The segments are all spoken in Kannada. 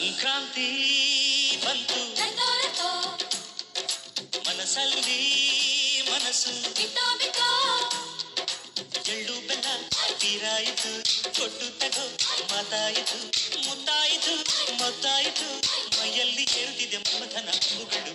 ಸಂಕ್ರಾಂತಿ ಬಂತು. ಮನಸ್ಸಲ್ಲಿ ಮನಸ್ಸು. ಎಳ್ಳು ಬೆಲ್ಲ ತೀರಾಯಿತು ಕೊಟ್ಟು ತಗೋ. ಮಾತಾಯಿತು ಮುತ್ತಾಯಿತು ಮತ್ತಾಯಿತು. ಮೈಯಲ್ಲಿ ಕೇಳ್ತಿದೆ ಮಮಥನ ಹೂಗಳು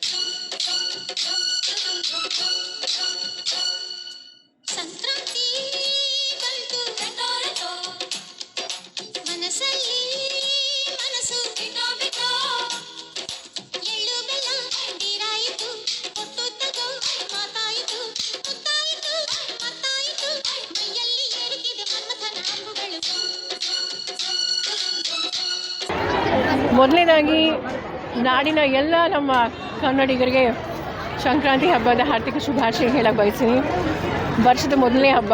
ಮೊದಲನೇದಾಗಿ ನಾಡಿನ ಎಲ್ಲ ನಮ್ಮ ಕನ್ನಡಿಗರಿಗೆ ಸಂಕ್ರಾಂತಿ ಹಬ್ಬದ ಹಾರ್ದಿಕ ಶುಭಾಶಯ ಹೇಳಕ್ಕೆ ಬಯಸ್ತೀನಿ. ವರ್ಷದ ಮೊದಲನೇ ಹಬ್ಬ,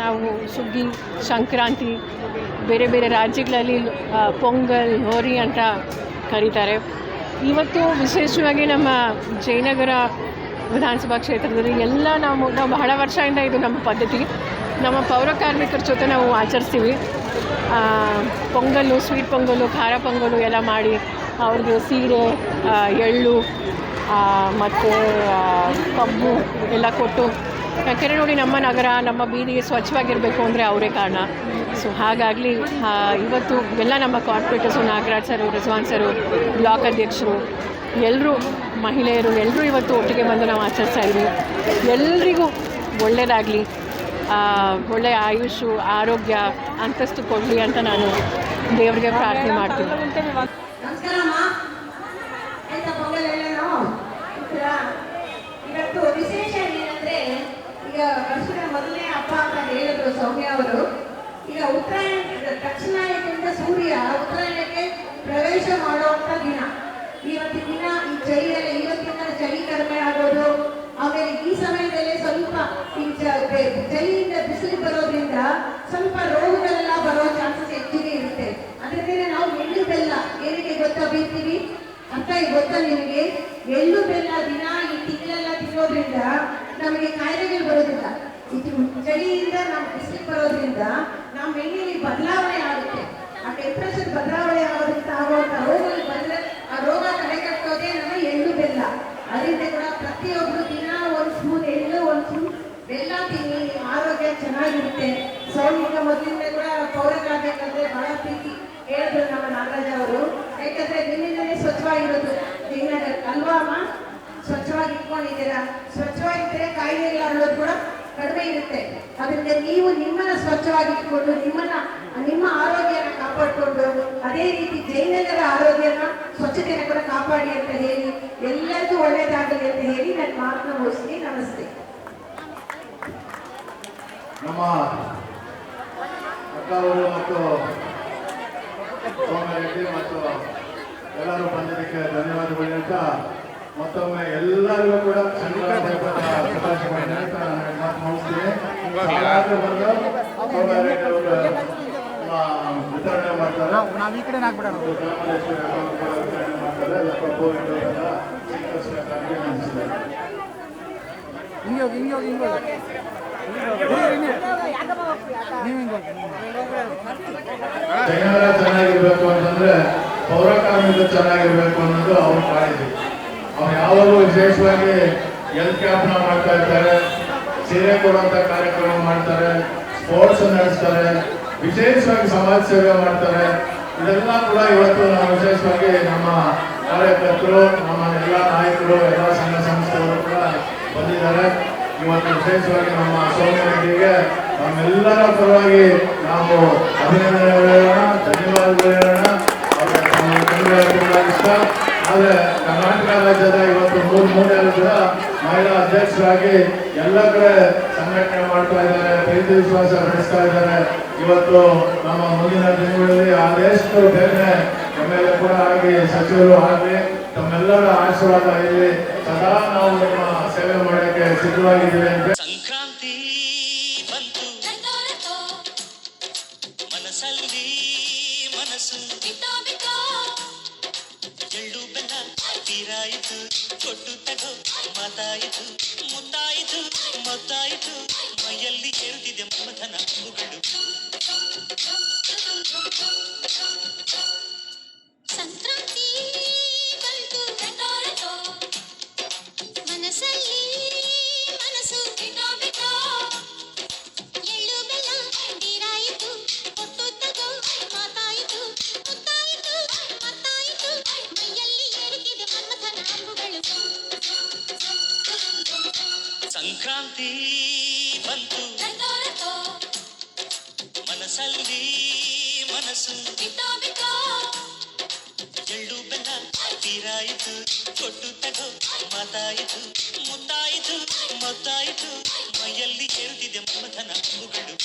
ನಾವು ಸುಗ್ಗಿ, ಸಂಕ್ರಾಂತಿ, ಬೇರೆ ಬೇರೆ ರಾಜ್ಯಗಳಲ್ಲಿ ಪೊಂಗಲ್, ಹೋರಿ ಅಂತ ಕರೀತಾರೆ. ಇವತ್ತು ವಿಶೇಷವಾಗಿ ನಮ್ಮ ಜಯನಗರ ವಿಧಾನಸಭಾ ಕ್ಷೇತ್ರದಲ್ಲಿ ಎಲ್ಲ ನಾವು ನಾವು ಬಹಳ ವರ್ಷದಿಂದ ಇದು ನಮ್ಮ ಪದ್ಧತಿ. ನಮ್ಮ ಪೌರ ಕಾರ್ಮಿಕರ ಜೊತೆ ನಾವು ಆಚರಿಸ್ತೀವಿ. ಪೊಂಗಲ್ಲು ಸ್ವೀಟ್ ಪೊಂಗಲ್ಲು ಖಾರ ಪೊಂಗಲ್ಲು ಎಲ್ಲ ಮಾಡಿ ಅವ್ರಿಗೆ ಸೀರೆ ಎಳ್ಳು ಮತ್ತು ಕಬ್ಬು ಎಲ್ಲ ಕೊಟ್ಟು ಯಾಕೆಂದರೆ ನೋಡಿ ನಮ್ಮ ನಗರ, ನಮ್ಮ ಬೀದಿ ಸ್ವಚ್ಛವಾಗಿರಬೇಕು ಅಂದರೆ ಅವರೇ ಕಾರಣ. ಸೊ ಹಾಗಾಗಲಿ ಇವತ್ತು ಎಲ್ಲ ನಮ್ಮ corporators Nagaraj sir, Rizwan sir, block ಅಧ್ಯಕ್ಷರು ಎಲ್ಲರೂ ಮಹಿಳೆಯರು ಎಲ್ಲರೂ ಇವತ್ತು ಒಟ್ಟಿಗೆ ಬಂದು ನಾವು ಆಚರಿಸ್ತಾ ಇದ್ವಿ. ಎಲ್ರಿಗೂ ಒಳ್ಳೆಯದಾಗಲಿ ಒಳ್ಳೆಯ ಆಯುಷು, ಆರೋಗ್ಯ ಅಂತಸ್ತು ಕೊಡಲಿ ಅಂತ ನಾನು ದೇವರಿಗೆ ಪ್ರಾರ್ಥನೆ ಮಾಡ್ತೀನಿ. ಉತ್ತರಾಯಣಕ್ಕೆ ಪ್ರವೇಶ ಮಾಡುವಂತ ದಿನ. ಇವತ್ತಿನ ದಿನ, ಈ ಚಳಿಯಲ್ಲಿ ಇವತ್ತಿನ ಚಳಿ ಕಡಿಮೆ ಆಗೋದು ಆಮೇಲೆ ಈ ಸಮಯದಲ್ಲಿ ಸ್ವಲ್ಪ ಈ ಚ- ಬೆ- ಚಳಿಯಿಂದ ಬಿಸಿಲು ಬರೋದ್ರಿಂದ ಸ್ವಲ್ಪ ರೋಗಗಳೆಲ್ಲ ಬರೋ ಚಾನ್ಸಸ್ ಹೆಚ್ಚಿಗೆ ಇರುತ್ತೆ ಅದರಿಂದ ನಾವು ಎಳ್ಳು ಬೆಲ್ಲ ಏನಕ್ಕೆ ಗೊತ್ತಾ ಬೀಳ್ತೀವಿ? ಅಂತ ಈಗ ಗೊತ್ತಾ ನಿಮಗೆ? ಎಳ್ಳು ಬೆಲ್ಲ ದಿನ ಈ ತಿಂಗಳೆಲ್ಲ ತಿನ್ನೋದ್ರಿಂದ ನಮಗೆ ಕಾಯಿಲೆಗಳು ಬರೋದಿಲ್ಲ. ಇದು ಚಳಿಯಿಂದ ನಮ್ಮ ಬಿಸಿಲು ಬರೋದ್ರಿಂದ ನಮ್ಮ ಎಣ್ಣೆಯಲ್ಲಿ ಬದಲಾವಣೆ ಆಗುತ್ತೆ. ಆ ಟೆಂಪ್ರೇಚರ್ ಬದಲಾವಣೆ ಆಗೋದ್ರಿಂದ ಆಗುವಂತ ರೋಗಗಳು ಬಂದ್ರೆ ಆ ರೋಗ ತಡೆಗಟ್ಟೋದೇ ನಮ್ಮ ಎಳ್ಳು ಬೆಲ್ಲ. ಅದರಿಂದ ಕೂಡ ಪ್ರತಿಯೊಬ್ರು ದಿನ ಒಂದು ಸ್ಪೂನ್ ಎಳ್ಳು, ಒಂದು ಸ್ಪೂನ್ ಬೆಲ್ಲ ತಿನ್ನಿ ಆರೋಗ್ಯ ಚೆನ್ನಾಗಿರುತ್ತೆ. ಸೌಮ್ಯ ಮೊದಲಿಂದ ಕೂಡ ಪೌರಕ್ಕಾಗಬೇಕಂದ್ರೆ ಬಹಳ ಪ್ರೀತಿ. ಹೇಳಿದ್ರು ನಮ್ಮ ನಾಗರಾಜ ಅವರು. ಯಾಕಂದ್ರೆ ನಿನ್ನಿಂದಲೇ ಸ್ವಚ್ಛವಾಗಿರೋದು ಜಯನಗರ ಅಲ್ವಾ ಅಮ್ಮ? ಸ್ವಚ್ಛವಾಗಿ ಇಟ್ಕೊಂಡಿದ್ದೀರಾ ಸ್ವಚ್ಛವಾಗಿದ್ದರೆ ಕಾಯಿಲೆಗಳ ಅನ್ನೋದು ಕೂಡ ಕಡಿಮೆ ಇರುತ್ತೆ. ಅದರಿಂದ ನೀವು ನಿಮ್ಮನ್ನ ಸ್ವಚ್ಛವಾಗಿ ಇಟ್ಕೊಂಡು ನಿಮ್ಮನ್ನ, ನಿಮ್ಮ ಆರೋಗ್ಯನ ಕಾಪಾಡಿಕೊಂಡು ಅದೇ ರೀತಿ ಜೈನಗರ ಆರೋಗ್ಯನ ಸ್ವಚ್ಛತೆಯನ್ನು ಕೂಡ ಕಾಪಾಡಿ ಅಂತ ಹೇಳಿ, ಎಲ್ಲರಿಗೂ ಒಳ್ಳೇದಾಗಲಿ ಅಂತ ಹೇಳಿ ನನ್ನ ಮಾತನ್ನ ಮುಗಿಸ್ತೀನಿ. ನಮಸ್ತೆ. ನಮ್ಮ ಮತ್ತು ಸೋಮರೆಡ್ಡಿ ಮತ್ತು ಎಲ್ಲರೂ ಬಂದಿದ್ದಕ್ಕೆ ಧನ್ಯವಾದಗಳು ಹೇಳ್ತಾ ಮತ್ತೊಮ್ಮೆ ಎಲ್ಲರಿಗೂ ಕೂಡ ಶುಭಾಶಯಗಳನ್ನು ಹೇಳ್ತಾ ನಾನು ಮಾತು ಮುಗಿಸ್ತೀನಿ ವಿತರಣೆ ಮಾಡ್ತಾರೆ. ಹಿಂಗೆ ಹೋಗಿ ಹಿಂಗೆ ಚೆನ್ನಾಗಿರ್ಬೇಕು ಅಂತಂದ್ರೆ ಪೌರ ಕಾರ್ಮಿಕರು ಚೆನ್ನಾಗಿರ್ಬೇಕು ಅನ್ನೋದು ಅವ್ರ ಕಾಳಜಿ. ಅವ್ರು ಯಾವಾಗಲೂ ವಿಶೇಷವಾಗಿ ಹೆಲ್ತ್ ಕ್ಯಾಂಪ್ನ ಮಾಡ್ತಾ ಇರ್ತಾರೆ, ಸೀರೆ ಕೊಡುವಂತ ಕಾರ್ಯಕ್ರಮ ಮಾಡ್ತಾರೆ ಸ್ಪೋರ್ಟ್ಸ್ ನಡೆಸ್ತಾರೆ, ವಿಶೇಷವಾಗಿ ಸಮಾಜ ಸೇವೆ ಮಾಡ್ತಾರೆ. ಇದೆಲ್ಲ ಕೂಡ ಇವತ್ತು ನಾವು ವಿಶೇಷವಾಗಿ ನಮ್ಮ ಕಾರ್ಯಕರ್ತರು, ನಮ್ಮ ಎಲ್ಲ ನಾಯಕರು, ಎಲ್ಲ ಸಂಘ ಸಂಸ್ಥೆಗಳು ಕೂಡ ಬಂದಿದ್ದಾರೆ. ಇವತ್ತು ವಿಶೇಷವಾಗಿ ನಮ್ಮ ಸೋಮ್ಯ ನಮ್ಮೆಲ್ಲರ ಪರವಾಗಿ ನಾವು ಅಭಿನಂದನೆಗಳು ಕೂಡ ಮಹಿಳಾ ಅಧ್ಯಕ್ಷರಾಗಿ ಎಲ್ಲ ಕಡೆ ಸಂಘಟನೆ ಮಾಡ್ತಾ ಇದ್ದಾರೆ ಪ್ರೀತಿ ವಿಶ್ವಾಸ ನಡೆಸ್ತಾ ಇದ್ದಾರೆ. ಇವತ್ತು ನಮ್ಮ ಮುಂದಿನ ದಿನಗಳಲ್ಲಿ ಆದಷ್ಟು ಬೇಗನೆ ಎಮ್ಮೆಲ್ಲೆ ಕೂಡ ಆಗಿ ಸಚಿವರು ಆಗಲಿ ತಮ್ಮೆಲ್ಲರ ಆಶೀರ್ವಾದ ಇಲ್ಲಿ ಸದಾ ನಾವು ನಿಮ್ಮ ಸೇವೆ ಮಾಡೋಕ್ಕೆ ಸಿದ್ಧವಾಗಿದ್ದೀವಿ ಅಂತ ಸಂಕ್ರಾಂತಿ ಬಂತು. ಮನಸ್ಸಲ್ಲಿ ಮನಸ್ಸು. ಎಳ್ಳು ಬೆಲ್ಲ ತೀರಾಯಿತು ಕೊಟ್ಟು ತಗೋ ಮಾತಾಯಿತು ಮುತ್ತಾಯಿತು ಮತ್ತಾಯಿತು. ಮೈಯಲ್ಲಿ ಕೇಳ್ತಿದೆ ಮಮಥನ ಹೂಗಳು ವಿಶ್ರಾಂತಿ ಬಂತು ಮನಸ್ಸಲ್ಲಿ ಮನಸ್ಸು ಎಳ್ಳು ಬೆಲ್ಲ ತೀರಾಯಿತು ಕೊಟ್ಟು ತಗೋ ಮಾತಾಯಿತು ಮುತ್ತಾಯಿತು ಮತ್ತಾಯಿತು ಮೈಯಲ್ಲಿ ಕೇಳುತ್ತಿದೆ ಮಮತನ ಮುಗಡು